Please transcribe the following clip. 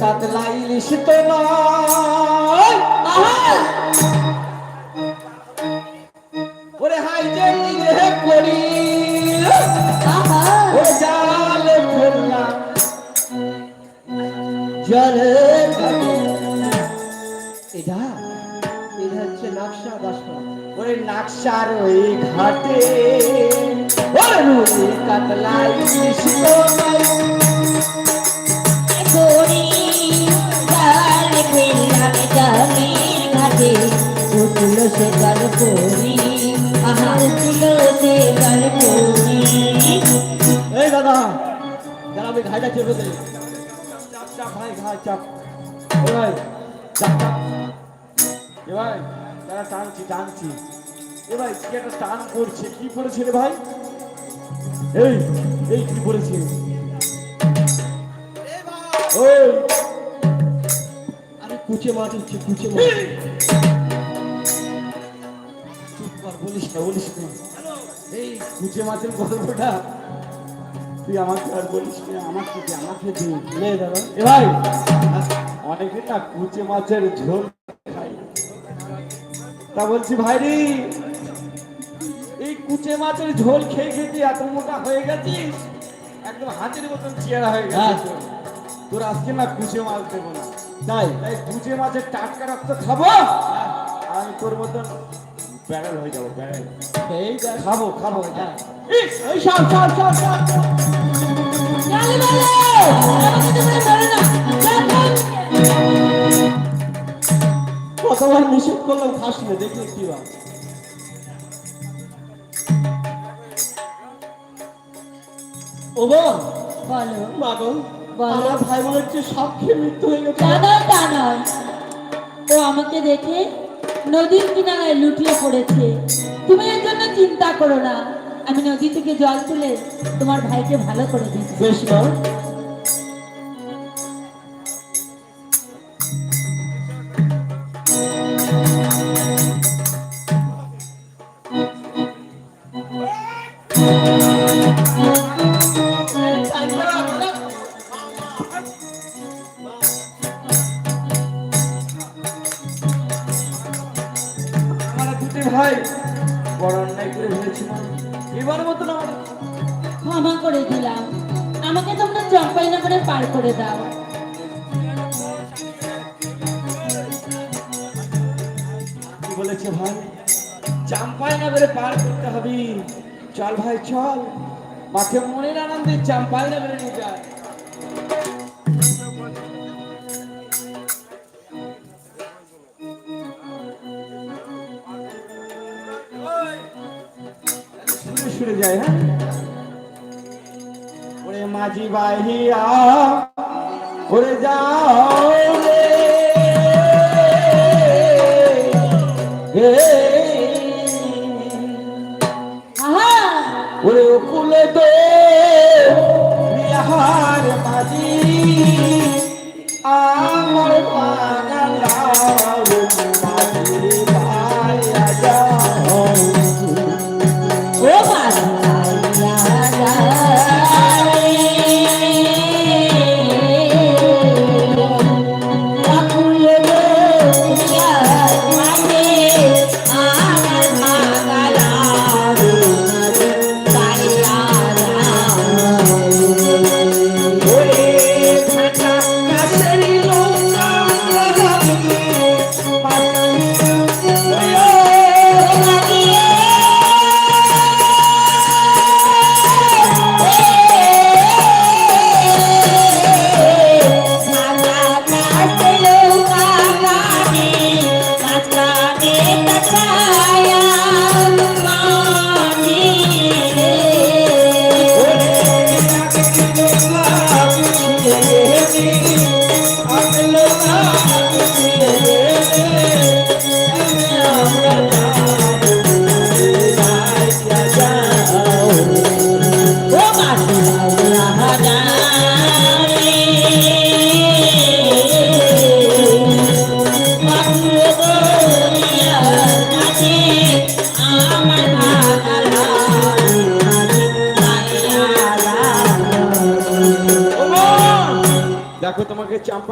কাতলা ইলিশ তো নয়! ওরে হাই যে নিজে করি! ও জালে ফেললাম জলে এটা এটা হচ্ছে নাকশা দাসা ওরে নাকশার ওই ঘাটে। ওরে কাতলা ইলিশ তো নয় এই দাদা দাদা আমি ঘাইটা চেপে দে চাপ চাপ, ভাই, ঘাই, চাপ। চাপ চাপ। এ ভাই টানছি টানছি। এ ভাই, কি একটা টান করছে, কি করেছে রে ভাই? এই এই কি ওই। আরে কুচে মাছ কুচে মাছ। বলিস না বলিস না। এই কুচে মাছের গল্পটা। তুই আমাকে আর বলিস না আমাকে দে আমাকে দে। নে দাদা। এ ভাই অনেকে না কুচে মাছের ঝোল খায়। তা বলছি ভাই রে এই কুচে মাছের ঝোল খেয়ে খেয়ে এত মোটা হয়ে গেছিস? একদম হাতের মতন চেয়ারা হয়ে গেছে তোর। তোর আজকে না কুচে মাছ দেবো না। তাই? তাই কুচে মাছের টাটকা রক্ত খাব? আমি তোর মতন ব্যারেল হয়ে যাব ব্যারেল এই খাব খাব এই সব সব সব সব। গালি বলে আমাকে তোমরা ধরে না কতবার নিষেধ করলাম খাস না দেখলে কি বা ও বলো। মা আমার ভাই হচ্ছে সব খেয়ে মৃত্যু হয়ে গেছে। ও আমাকে দেখে নদীর কিনারায় লুটিয়ে পড়েছে। তুমি এর জন্য চিন্তা করো না। আমি নদী থেকে জল তুলে তোমার ভাইকে ভালো করে দিচ্ছি। না ভাই বড় অন্যায় করে ফেলেছিলাম এবার মতন আমার ক্ষমা করে দিলাম। আমাকে তোমরা চম্পাই নগরে পার করে দাও। কি বলেছে ভাই? চাম্পাই নগরে পার করতে হবে। চল ভাই চল। মাকে মনের আনন্দে চাম্পাই নগরে নিয়ে যায় সুরে সুরে যায় হ্যাঁ? ওরে মাঝি বাহিয়া ওরে যাও রে। হে। আহা! ওরে কুলে তো বিহার মাঝি আমার বাঙালা মাঝি যাও। দেখো তোমাকে চাম্পা